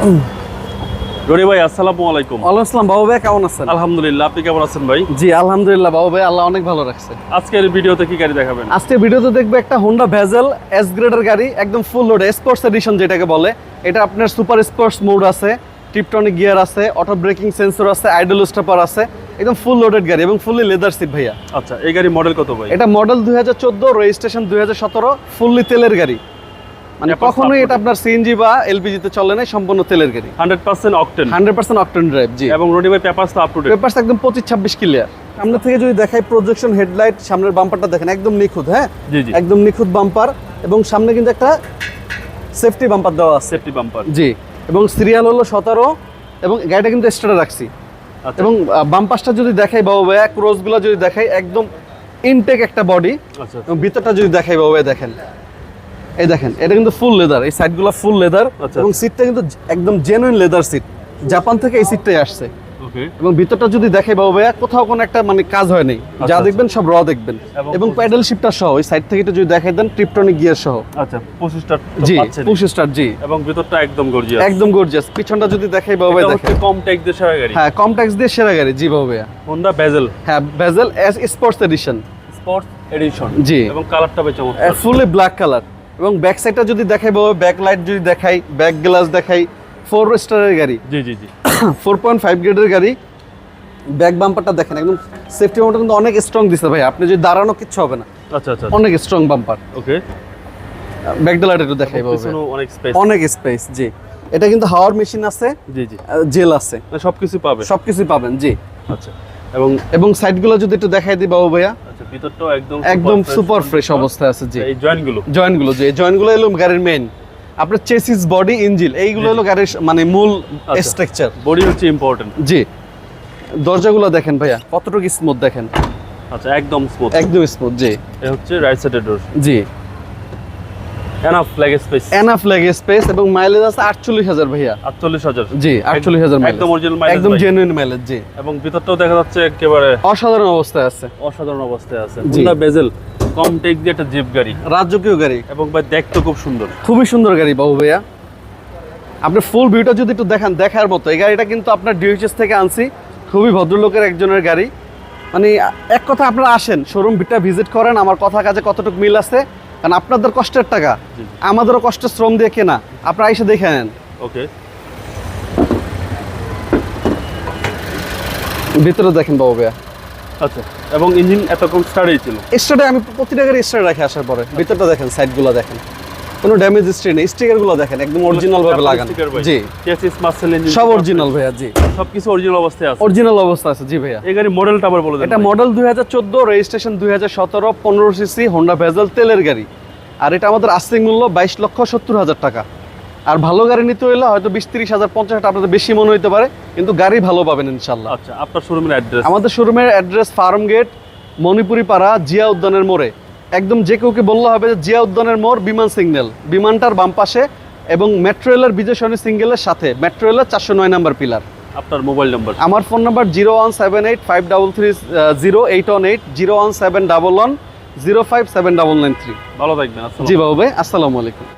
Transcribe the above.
রনি ভাই আসসালামু আলাইকুম। ওয়ালাইকুম আসসালাম বাবু ভাই কেমন আছেন? আলহামদুলিল্লাহ আপনি কেমন আছেন ভাই? জি আলহামদুলিল্লাহ বাবু ভাই আল্লাহ অনেক ভালো রাখছে। আজকের ভিডিওতে কি গাড়ি দেখাবেন? আজকে ভিডিওতে দেখবে একটা হোন্ডা ভেজেল এস গ্রেডের গাড়ি একদম ফুল লোড স্পোর্টস এডিশন যেটাকে বলে। এটা আপনার সুপার স্পোর্টস মোড আছে টিপটনিক গিয়ার আছে অটো ব্রেকিং সেন্সর আছে আইডল স্টপার আছে একদম ফুল লোডেড গাড়ি এবং ফুললি লেদার সিট ভাইয়া। আচ্ছা এই গাড়ি মডেল কত ভাই? এটা মডেল দুই হাজার চোদ্দ রেজিস্ট্রেশন দুই হাজার সতেরো ফুললি তেলের গাড়ি। মানে কখনোই এটা আপনার সিএনজি বা এলপিজিতে চলে না সম্পূর্ণ তেলের গাড়ি। Hundred percent octane. Hundred percent octane drive জি। এবং রনি ভাই পেপারস তো আপ টু ডেট পেপারস একদম পঁচিশ ছাব্বিশ ক্লিয়ার সামনে থেকে যদি দেখাই প্রজেকশন হেডলাইট সামনের বাম্পারটা দেখেন একদম নিখুঁত হ্যাঁ? জি জি। একদম নিখুঁত বাম্পার এবং সামনে কিন্তু একটা সেফটি বাম্পার দেওয়া আছে। সেফটি বাম্পার জি এবং সিরিয়াল হলো সতেরো এবং গাড়িটা কিন্তু এক্সট্রা রাখছি। আচ্ছা। এবং বাম্পাসটা যদি দেখাই বাবু ভাইয়া ক্রোজগুলো যদি দেখাই একদম ইনটেক একটা বডি আচ্ছা এবং ভিতরটা যদি দেখাই বাবু ভাই দেখেন। এই দেখেন এটা কিন্তু ফুল লেদার এই সাইডগুলো ফুল লেদার আচ্ছা। এবং সিটটা কিন্তু একদম জেনুইন লেদার সিট জাপান থেকে এই সিটটাই আসছে। এবং ভিতরটা যদি দেখে বাবু ভাইয়া কোথাও কোনো একটা মানে কাজ হয় নাই। যা আচ্ছা। দেখবেন সব র দেখবেন। এবং প্যাডেল শিফটার সহ ওই সাইড থেকে যদি দেখাই দেন ট্রিপটনিক গিয়ার সহ। আচ্ছা জি পুশ জি। এবং ভিতরটা একদম গর্জিয়াস একদম গর্জিয়াস পিছনটা যদি দেখাই বাবু ভাই দেখেন। কম ট্যাক্স দিয়ে সেরা গাড়ি। হ্যাঁ কম ট্যাক্স দিয়ে সেরা গাড়ি জি বাবু ভাইয়া। হোন্ডা বেজেল হ্যাঁ Vezel S sports edition sports edition জি। এবং কালারটা বেশ চমৎকার। ফুলি ব্ল্যাক কালার এবং ব্যাক সাইডটা যদি দেখাই বাবু ব্যাক লাইট যদি দেখাই ব্যাক গ্লাস দেখাই ফোর স্টারের গাড়ি। জি জি জি। ফোর পয়েন্ট ফাইভ গ্রেডের গাড়ি ব্যাক বাম্পারটা দেখেন একদম সেফটি মোটর কিন্তু অনেক স্ট্রং দিছে ভাই আপনি যদি দাঁড়ানো কিচ্ছু হবে না। আচ্ছা আচ্ছা অনেক স্ট্রং বাম্পার ওকে ব্যাক ডলার একটু দেখাই বাবু। ভাইয়া। অনেক স্পেস অনেক স্পেস জি। এটা কিন্তু হাওয়ার মেশিন আছে জি জি। জেল আছে। মানে সবকিছু পাবে। সবকিছু পাবেন জি। আচ্ছা। এবং এবং সাইডগুলো যদি একটু দেখাই দিই বাবু ভাইয়া। আচ্ছা ভিতরটাও একদম একদম সুপার ফ্রেশ অবস্থায় আছে জি। এই জয়েন্টগুলো জয়েন্টগুলো যে জয়েন্টগুলো এলো গাড়ির মেইন আপনার চেসিস বডি ইঞ্জিল এইগুলো হলো গাড়ির মানে মূল আচ্ছা। স্ট্রাকচার বডি হচ্ছে ইম্পর্টেন্ট জি। দরজাগুলো দেখেন ভাইয়া কতটুকু স্মুথ দেখেন। আচ্ছা একদম স্মুথ একদম স্মুথ জি। এ হচ্ছে রাইট সাইডের ডোর জি। Enough leg space enough leg space এবং মাইলেজ আছে আটচল্লিশ হাজার ভাইয়া। আটচল্লিশ হাজার। জি আটচল্লিশ হাজার একদম অরিজিনাল মাইলেজ একদম জেনুইন মাইলেজ জি। এবং ভিতরটাও দেখা যাচ্ছে একেবারে অসাধারণ অবস্থায় আছে। অসাধারণ অবস্থায় আছে। বেজেল কম টেক দিয়ে একটা জিপ গাড়ি। রাজকীয় গাড়ি। এবং ভাই দেখতে খুব সুন্দর। খুবই সুন্দর গাড়ি বাবু ভাইয়া। আপনি ফুল ভিউটা যদি একটু দেখান দেখার মতো। এই গাড়িটা কিন্তু আপনার ডিউচেস থেকে আনছি। খুবই ভদ্রলোকের একজনের গাড়ি। মানে এক কথা আপনারা আসেন শোরুম ভিটা ভিজিট করেন আমার কথা কাজে কতটুকু মিল আছে। কারণ আপনাদের কষ্টের টাকা। আমাদেরও কষ্টের শ্রম দিয়ে কেনা। আপনারা এসে দেখে নেন। ওকে। ভিতরে দেখেন বাবু ভাইয়া। আচ্ছা এবং ইঞ্জিন এতক্ষণ স্টার্ট হয়েছিল স্টার্টে আমি প্রতিটা গাড়ি স্টার্ট রাখি আসার পরে। ভিতরটা দেখেন সাইডগুলো দেখেন। কোনো ড্যামেজ হিস্ট্রি নেই। স্টিকারগুলো দেখেন একদম অরিজিনাল ভাবে লাগানো। জি। সব অরিজিনাল ভাইয়া জি। সবকিছু অরিজিনাল অবস্থায় আছে। অরিজিনাল অবস্থা আছে জি ভাইয়া। এই গাড়ি মডেলটা আবার বলে দেন এটা মডেল দুই হাজার চোদ্দ রেজিস্ট্রেশন দুই হাজার সতেরো পনেরো সিসি হোন্ডা ভেজেল তেলের গাড়ি। আর এটা আমাদের আস্তিক মূল্য বাইশ লক্ষ সত্তর হাজার টাকা। আর ভালো গাড়ি নিতে হলে হয়তো বিশ তিরিশ হাজার পঞ্চাশ হাজার আপনাদের বেশি মনে হইতে পারে কিন্তু গাড়ি ভালো পাবেন ইনশাল্লাহ আচ্ছা আপনার শোরুমের অ্যাড্রেস আমাদের শোরুমের অ্যাড্রেস ফার্ম গেট মণিপুরি পাড়া জিয়া উদ্যানের মোড়ে। একদম যে কেউকে বললে হবে যে জিয়া উদ্যানের মোড় বিমান সিগন্যাল। বিমানটার বাম পাশে এবং মেট্রো রেলের বিজয় সরণি সিঙ্গেলের সাথে। মেট্রো রেলের চারশো নয় নম্বর পিলার। আপনার মোবাইল নম্বর? আমার phone number zero one seven eight five double three zero eight one eight zero one seven double one zero five seven double nine three. ভালো থাকবেন জি বাবু ভাই আসসালামু আলাইকুম।